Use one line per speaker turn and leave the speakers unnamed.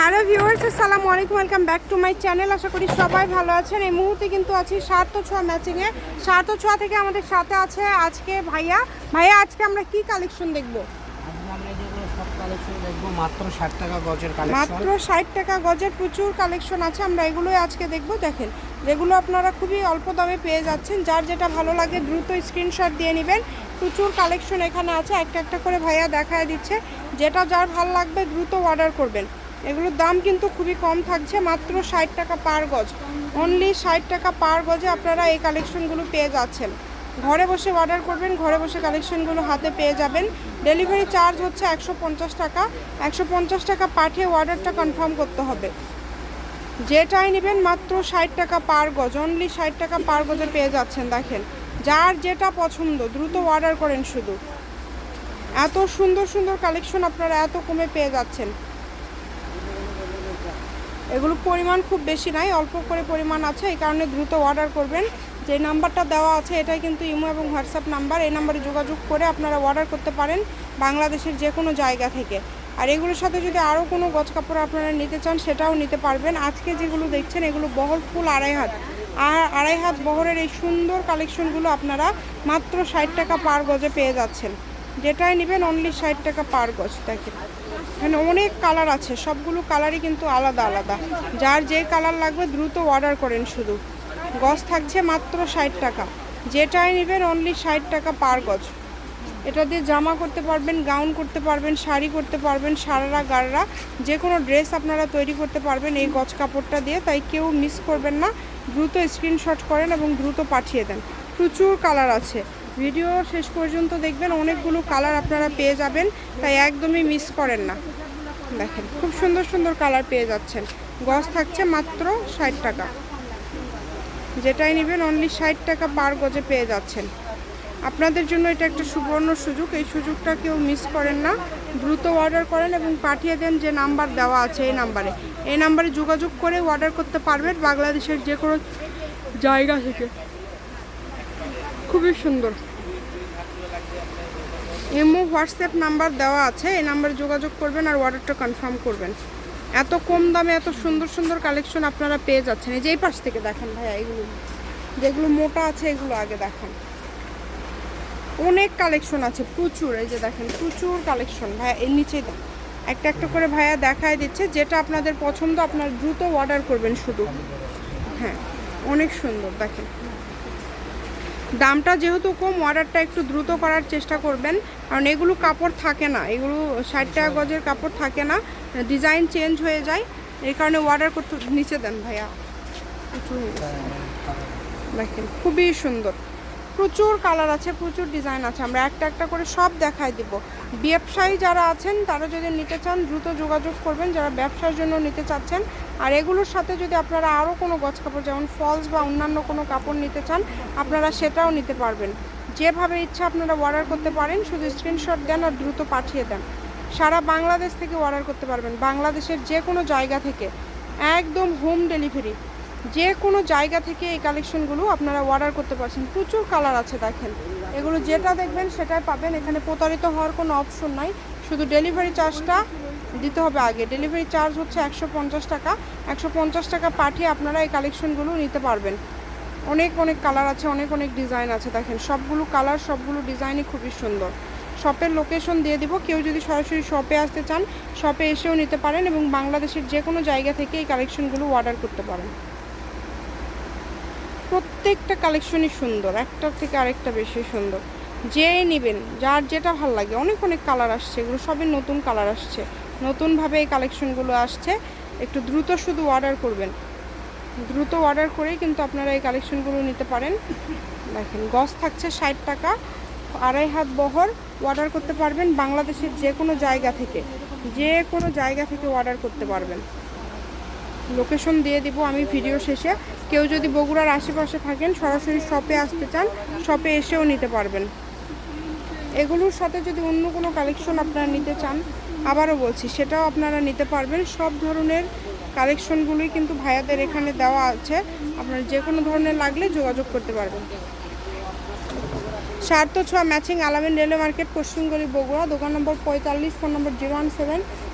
Hello viewers আসসালামু আলাইকুম welcome back to my channel. আশা করি সবাই ভালো আছেন। এই মুহূর্তে কিন্তু আছি সার্থ ছোঁয়া ম্যাচিংয়ে। সার্থ ছোঁয়া থেকে আমাদের সাথে আছে আজকে ভাইয়া। ভাইয়া আজকে আমরা কি দেখব?
কালেকশন দেখব। মাত্র ষাট টাকা গজের
মাত্র ষাট টাকা গজের প্রচুর কালেকশন আছে। আমরা এগুলোই আজকে দেখব। দেখেন যেগুলো আপনারা খুবই অল্প দামে পেয়ে যাচ্ছেন। যার যেটা ভালো লাগে দ্রুত স্ক্রিনশট দিয়ে নেবেন। প্রচুর কালেকশন এখানে আছে। একটা একটা করে ভাইয়া দেখায় দিচ্ছে। যেটা যার ভালো লাগবে দ্রুত অর্ডার করবেন। এগুলোর দাম কিন্তু খুবই কম থাকছে, মাত্র ষাট টাকা পার গজ। অনলি ষাট টাকা পার গজে আপনারা এই কালেকশনগুলো পেয়ে যাচ্ছেন। ঘরে বসে অর্ডার করবেন, ঘরে বসে কালেকশনগুলো হাতে পেয়ে যাবেন। ডেলিভারি চার্জ হচ্ছে একশো পঞ্চাশ টাকা। একশো পঞ্চাশ টাকা পাঠিয়ে অর্ডারটা কনফার্ম করতে হবে। যেটাই নেবেন মাত্র ষাট টাকা পার গজ। অনলি ষাট টাকা পার গজে পেয়ে যাচ্ছেন, দেখেন। যার যেটা পছন্দ, দ্রুত অর্ডার করেন শুধু। এত সুন্দর সুন্দর কালেকশন আপনারা এত কমে পেয়ে যাচ্ছেন। এগুলো পরিমাণ খুব বেশি নাই, অল্প করে পরিমাণ আছে, এই কারণে দ্রুত অর্ডার করবেন। যে নাম্বারটা দেওয়া আছে এটাই কিন্তু ইমো এবং হোয়াটসঅ্যাপ নাম্বার, এই নাম্বারে যোগাযোগ করে আপনারা অর্ডার করতে পারেন বাংলাদেশের যে কোনো জায়গা থেকে। আর এগুলোর সাথে যদি আরও কোনো গজ কাপড় আপনারা নিতে চান, সেটাও নিতে পারবেন। আজকে যেগুলো দেখছেন, এগুলো বহর ফুল আড়াই হাত। আর আড়াই হাত বহরের এই সুন্দর কালেকশনগুলো আপনারা মাত্র ষাট টাকা পার গজে পেয়ে যাচ্ছেন। যেটাই নেবেন অনলি ষাট টাকা পার গজ দেখেন। এখানে অনেক কালার আছে, সবগুলো কালারই কিন্তু আলাদা আলাদা। যার যে কালার লাগবে দ্রুত অর্ডার করেন শুধু। গজ থাকছে মাত্র ষাট টাকা। যেটাই নেবেন অনলি ষাট টাকা পার গজ। এটা দিয়ে জামা করতে পারবেন গাউন করতে পারবেন, শাড়ি করতে পারবেন, সারারা গাররা। যে কোনো ড্রেস আপনারা তৈরি করতে পারবেন এই গজ কাপড়টা দিয়ে। তাই কেউ মিস করবেন না। দ্রুত স্ক্রিনশট করেন এবং দ্রুত পাঠিয়ে দেন। প্রচুর কালার আছে। ভিডিও শেষ পর্যন্ত দেখবেন, অনেকগুলো কালার আপনারা পেয়ে যাবেন, তাই একদমই মিস করেন না। দেখেন, খুব সুন্দর সুন্দর কালার পেয়ে যাচ্ছেন। গজ থাকছে মাত্র ষাট টাকা। যেটাই নেবেন অনলি ষাট টাকা পার গজে পেয়ে যাচ্ছেন। আপনাদের জন্য এটা একটা সুবর্ণ সুযোগ। এই সুযোগটা কেউ মিস করেন না। দ্রুত অর্ডার করেন এবং পাঠিয়ে দেন যে নাম্বার দেওয়া আছে এই নাম্বারে এই নাম্বারে যোগাযোগ করে অর্ডার করতে পারবেন বাংলাদেশের যে কোনো জায়গা থেকে। খুবই সুন্দর। এমও হোয়াটসঅ্যাপ নাম্বার দেওয়া আছে, এই নাম্বারে যোগাযোগ করবেন আর অর্ডারটা কনফার্ম করবেন। এত কম দামে এত সুন্দর সুন্দর কালেকশন আপনারা পেয়ে যাচ্ছেন। এই যে এই পাশ থেকে দেখেন ভাইয়া এগুলো। যেগুলো মোটা আছে, এগুলো আগে দেখান। অনেক কালেকশন আছে, প্রচুর। এই যে দেখেন, প্রচুর কালেকশন ভাইয়া, এর নিচেই একটা একটা করে ভাইয়া দেখায় দিচ্ছে, যেটা আপনাদের পছন্দ, আপনার দ্রুত অর্ডার করবেন শুধু। হ্যাঁ অনেক সুন্দর, দেখেন। দামটা যেহেতু কম অর্ডারটা একটু দ্রুত করার চেষ্টা করবেন। কারণ এগুলো কাপড় থাকে না, এগুলো ষাট টাকা গজের কাপড় থাকে না ডিজাইন চেঞ্জ হয়ে যায়। এই কারণে অর্ডার করতে নিচে দেন ভাইয়া। দেখেন, খুবই সুন্দর। প্রচুর কালার আছে, প্রচুর ডিজাইন আছে। আমরা একটা একটা করে সব দেখাই দিব। ব্যবসায়ী যারা আছেন, তারা যদি নিতে চান, দ্রুত যোগাযোগ করবেন। যারা ব্যবসার জন্য নিতে চাচ্ছেন, আর এগুলোর সাথে যদি আপনারা আরও কোনো গছ কাপড়, যেমন ফলস বা অন্যান্য কোনো কাপড় নিতে চান, আপনারা সেটাও নিতে পারবেন। যেভাবে ইচ্ছা আপনারা অর্ডার করতে পারেন, শুধু স্ক্রিনশট দেন আর দ্রুত পাঠিয়ে দেন। সারা বাংলাদেশ থেকে অর্ডার করতে পারবেন। বাংলাদেশের যে কোনো জায়গা থেকে। একদম হোম ডেলিভারি যে কোনো জায়গা থেকে এই কালেকশনগুলো আপনারা অর্ডার করতে পারছেন। প্রচুর কালার আছে দেখেন। এগুলো যেটা দেখবেন সেটাই পাবেন। এখানে প্রতারিত হওয়ার কোনো অপশন নাই। শুধু ডেলিভারি চার্জটা দিতে হবে আগে। ডেলিভারি চার্জ হচ্ছে একশো পঞ্চাশ টাকা। একশো পঞ্চাশ টাকা পাঠিয়ে আপনারা এই কালেকশনগুলো নিতে পারবেন। অনেক অনেক কালার আছে, অনেক অনেক ডিজাইন আছে দেখেন। সবগুলো কালার সবগুলো ডিজাইনই খুবই সুন্দর। শপের লোকেশন দিয়ে দিব। কেউ যদি সরাসরি শপে আসতে চান শপে এসেও নিতে পারেন এবং বাংলাদেশের যে কোনো জায়গা থেকে এই কালেকশনগুলো অর্ডার করতে পারেন। প্রত্যেকটা কালেকশনই সুন্দর, একটার থেকে আরেকটা বেশি সুন্দর। যে নেবেন, যার যেটা ভালো লাগে, অনেক অনেক কালার আসছে, এগুলো সবই নতুন কালার আসছে। নতুনভাবে এই কালেকশনগুলো আসছে, একটু দ্রুত শুধু অর্ডার করবেন। দ্রুত অর্ডার করেই কিন্তু আপনারা এই কালেকশনগুলো নিতে পারেন। দেখেন, গস থাকছে ষাট টাকা, আড়াই হাত বহর অর্ডার করতে পারবেন বাংলাদেশের যে কোনো জায়গা থেকে যে কোনো জায়গা থেকে অর্ডার করতে পারবেন। লোকেশন দিয়ে দিব আমি ভিডিও শেষে। কেউ যদি বগুড়ার আশেপাশে থাকেন, সরাসরি শপে আসতে চান শপে এসেও নিতে পারবেন। এগুলোর সাথে যদি অন্য কোনো কালেকশন আপনারা নিতে চান, আবারও বলছি, সেটাও আপনারা নিতে পারবেন। সব ধরনের কালেকশনগুলোই কিন্তু ভাইয়াদের এখানে দেওয়া আছে। আপনার যে কোনো ধরনের লাগলে যোগাযোগ করতে পারবেন। সার্থ ছোঁয়া ম্যাচিং আলামিন রেলওয়ে মার্কেট পশ্চিমগলি বগুড়া, দোকান নম্বর পঁয়তাল্লিশ phone number zero one seven